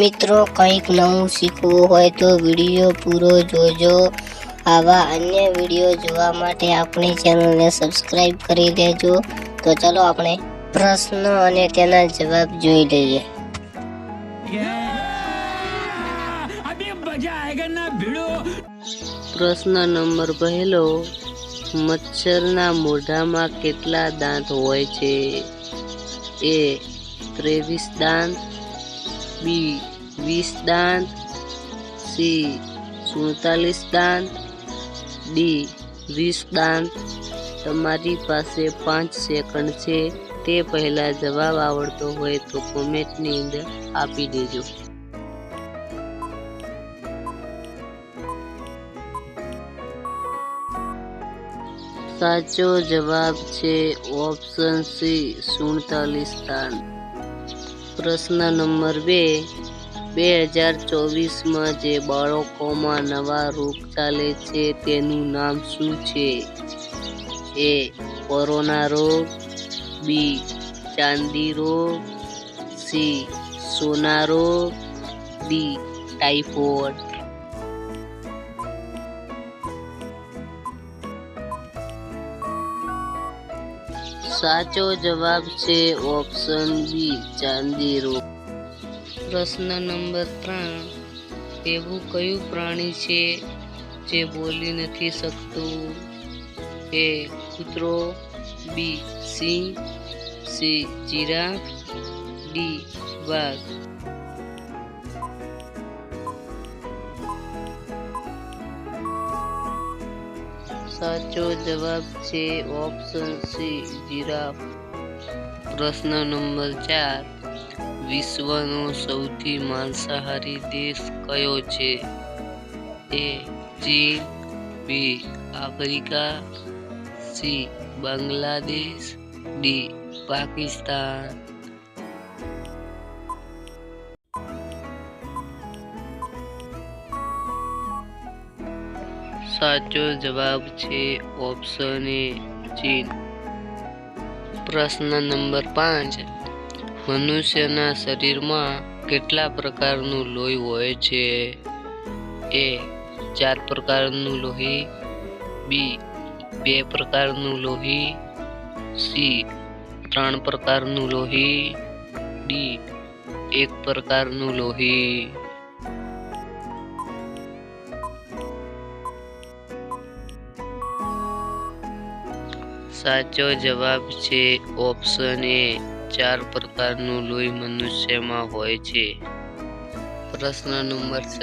મિત્રો કંઈક નવું શીખવું હોય તો વીડિયો પૂરો જોજો. આવા અન્ય વીડિયો જોવા માટે આપણી ચેનલને સબસ્ક્રાઈબ કરી દેજો. તો ચલો આપણે પ્રશ્નો અને તેના જવાબ જોઈ લઈએ. પ્રશ્ન નંબર પહેલો મચ્છરના મોઢામાં કેટલા દાંત હોય છે? એ ત્રેવીસ દાંત બી વીસ દાંત સી સુડતાલીસ દાંત ડી વીસ દાંત તમારી પાસે પાંચ સેકન્ડ છે. તે પહેલાં જવાબ આવડતો હોય તો કોમેન્ટની અંદર આપી દેજો. સાચો જવાબ છે ઓપ્શન સી, સુડતાલીસ દાંત પ્રશ્ન નંબર બે. બે હજાર ચોવીસમાં જે બાળકોમાં નવા રોગ ચાલે છે તેનું નામ શું છે? એ. કોરોના રોગ. બી. ચાંદી રોગ. સી. સોના રોગ. ડી. ટાઇફોઇડ સાચો જવાબ છે ઓપ્શન બી ચાંદી રોગ પ્રશ્ન નંબર ત્રણ એવું કયું પ્રાણી છે જે બોલી નથી શકતું? એ, કૂતરો, બી, સિંહ, સી, જીરાફ, ડી, વાઘ. સાચો જવાબ છે ઓપ્શન સી, જીરાફ. પ્રશ્ન નંબર ચાર, વિશ્વનો સૌથી માંસાહારી દેશ કયો છે? એ, ચીન, B, Africa, C, Bangladesh, D, Pakistan. સાચો જવાબ છે ઓપ્શન એ ચીન. પ્રશ્ન નંબર પાંચ. મનુષ્યના શરીરમાં કેટલા પ્રકારનું લોહી હોય છે? એ ચાર પ્રકારનું લોહી, બી બે પ્રકારનું લોહી, સી ત્રણ પ્રકારનું લોહી, ડી એક પ્રકારનું લોહી. સાચો જવાબ છે ઓપ્શન એ. ચાર પ્રકારનું લોહી મનુષ્યમાં હોય છે. પ્રશ્ન નંબર છ.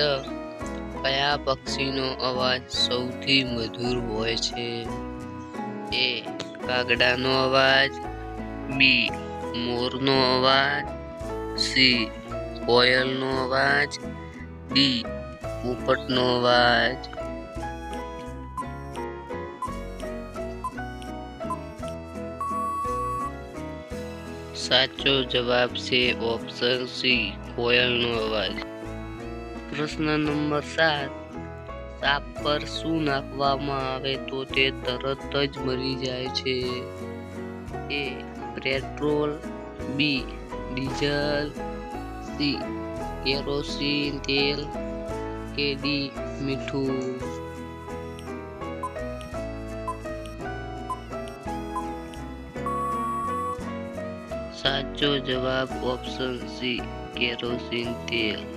કયા પક્ષીનો અવાજ સૌથી મધુર હોય છે? એ. કાગડાનો અવાજ. બી. મોરનો અવાજ. સી. કોયલનો અવાજ. ડી. પોપટનો અવાજ. સાચો જવાબ છે ઓપ્શન સી કોયલનો અવાજ. પ્રશ્ન નંબર સાત, સાપ પર શું નાખવામાં આવે તો તે તરત જ મરી જાય છે? A petrol B diesel C kerosene તેલ, કે ડી મીઠું? સાચો જવાબ ઓપ્શન સી કેરોસીન તેલ.